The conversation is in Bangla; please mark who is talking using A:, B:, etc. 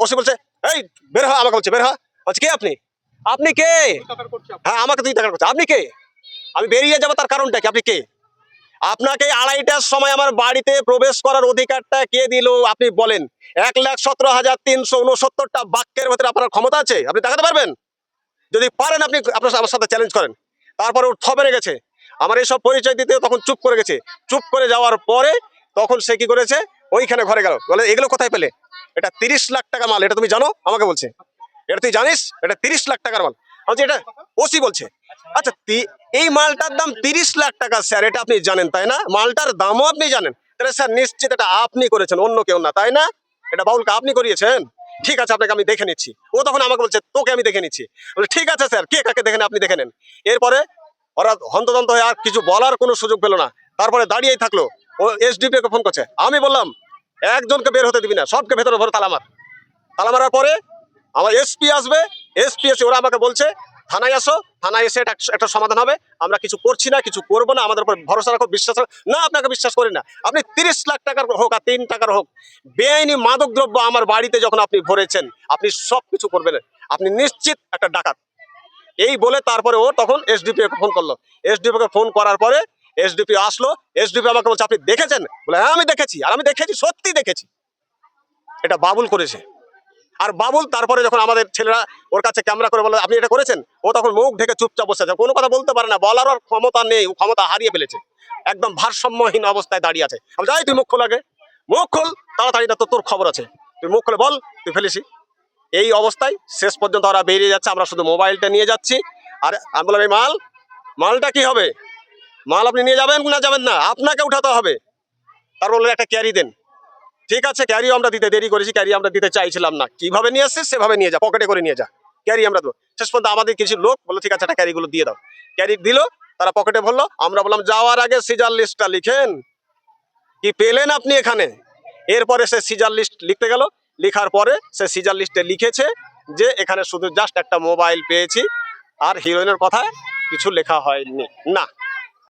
A: ওসি বলছে এই বের হ আমাকে বলছে বের হ বলছে কে আপনি? আপনি কে? হ্যাঁ আমাকে তুই দেখার কথা আপনি কে? আমি বেরিয়ে যাব তার কারণটা কি? আপনি কে? আপনাকে আড়াইটার সময় আমার বাড়িতে প্রবেশ করার অধিকারটা কে দিল? আপনি বলেন। এক লাখ সতেরো হাজার তিনশো উনসত্তরটা বাক্যের ভেতরে আপনার ক্ষমতা আছে? আপনি দেখাতে পারবেন? যদি পারেন আপনি আপনার আমার সাথে চ্যালেঞ্জ করেন। তারপরে ও থবে গেছে আমার এইসব পরিচয় দিতে তখন চুপ করে গেছে। চুপ করে যাওয়ার পরে তখন সে কি করেছে? ওইখানে ঘরে গেল। বলে এগুলো কোথায় পেলে? এটা তিরিশ লাখ টাকা মাল, এটা তুমি জানো? আমাকে বলছে। এটা তুই জানিস? এটা তিরিশ লাখ টাকার মাল। এটা ওসি বলছে। আচ্ছা এই মালটার দাম তিরিশ লাখ টাকা, স্যার, এটা আপনি জানেন, তাই না? মালটার দামও আপনি জানেন। তাহলে, স্যার, নিশ্চিত এটা আপনি করেছেন, অন্য কেউ না, তাই না? এটা বাউলকে আপনি করিয়েছেন? ঠিক আছে, আপনাকে আমি দেখে নিচ্ছি। ও তখন আমাকে বলছে, তোকে আমি দেখে নিচ্ছি। বলে, ঠিক আছে, স্যার, কে কাকে দেখেন, আপনি দেখে নেন। এরপরে ওরা হন্তদন্ত হয়ে আর কিছু বলার কোনো সুযোগ পেল না। তারপরে দাঁড়িয়েই থাকল। ও এসডিপি কে ফোন করছে। আমি বললাম একজনকে বের হতে দিবি না, সবকে ভেতরে ভরে তালা মার তালা মারার পরে আমার এসপি আসবে এসপি এসে ওরা আমাকে বলছে, থানায় আসো, থানায় এসে এটা একটা সমাধান হবে, আমরা কিছু করছি না, কিছু করব না, আমাদের উপর ভরসা রাখো, বিশ্বাস না, আপনাকে বিশ্বাস করি না। আপনি তিরিশ লাখ টাকার হোক আর তিন টাকার হোক, বেআইনি মাদক দ্রব্য আমার বাড়িতে যখন আপনি ভরেছেন, আপনি সব কিছু করবেন। আপনি নিশ্চিত একটা ডাকাত। এই বলে তারপরে ও তখন এসডিপি কে ফোন করল। এসডিপি কে ফোন করার পরে এসডিপি আসলো এসডিপি আমাকে বলছে, আপনি দেখেছেন? বলে হ্যাঁ আমি দেখেছি, আর আমি দেখেছি, সত্যি দেখেছি। এটা বাবুল করেছে। আর বাবুল তারপরে যখন আমাদের ছেলেরা ওর কাছে ক্যামেরা করে বলে, আপনি এটা করেছেন? ও তখন মুখ ঢেকে চুপচাপ বসে আছে। কোনো কথা বলতে পারে না, বলার ওর ক্ষমতা নেই, ও ক্ষমতা হারিয়ে ফেলেছে। একদম ভারসাম্যহীন অবস্থায় দাঁড়িয়ে আছে। আমি যাই তুই মুখ খোল আগে। মুখ খোল, তাড়াতাড়ি তো তোর খবর আছে। তুই মুখ খুলে বল, তুই ফেলেছি। এই অবস্থায় শেষ পর্যন্ত ওরা বেরিয়ে যাচ্ছে, আমরা শুধু মোবাইলটা নিয়ে যাচ্ছি। আর আমি বললাম, এই মাল, মালটা কি হবে? মাল আপনি নিয়ে যাবেন না যাবেন না, আপনাকে উঠাতে হবে। তার বললেন একটা ক্যারি দেন। ঠিক আছে ক্যারিও আমরা দিতে দেরি করেছি ক্যারি আমরা দিতে চাইছিলাম না। কীভাবে নিয়ে আসছিস, সেভাবে নিয়ে যা, পকেটে করে নিয়ে যা। ক্যারি আমরা দেবো। শেষ পর্যন্ত আমাদের কিছু লোক বলল, ঠিক আছে, একটা ক্যারিগুলো দিয়ে দাও। ক্যারি দিল, তারা পকেটে ভরলো। আমরা বললাম, যাওয়ার আগে সিজার লিস্টটা লিখেন। কি পেলেন আপনি এখানে? এরপরে সে সিজার লিস্ট লিখতে গেল। লেখার পরে সে সিজার লিস্টে লিখেছে যে, এখানে শুধু জাস্ট একটা মোবাইল পেয়েছি, আর হিরোইনের কথায় কিছু লেখা হয়নি। না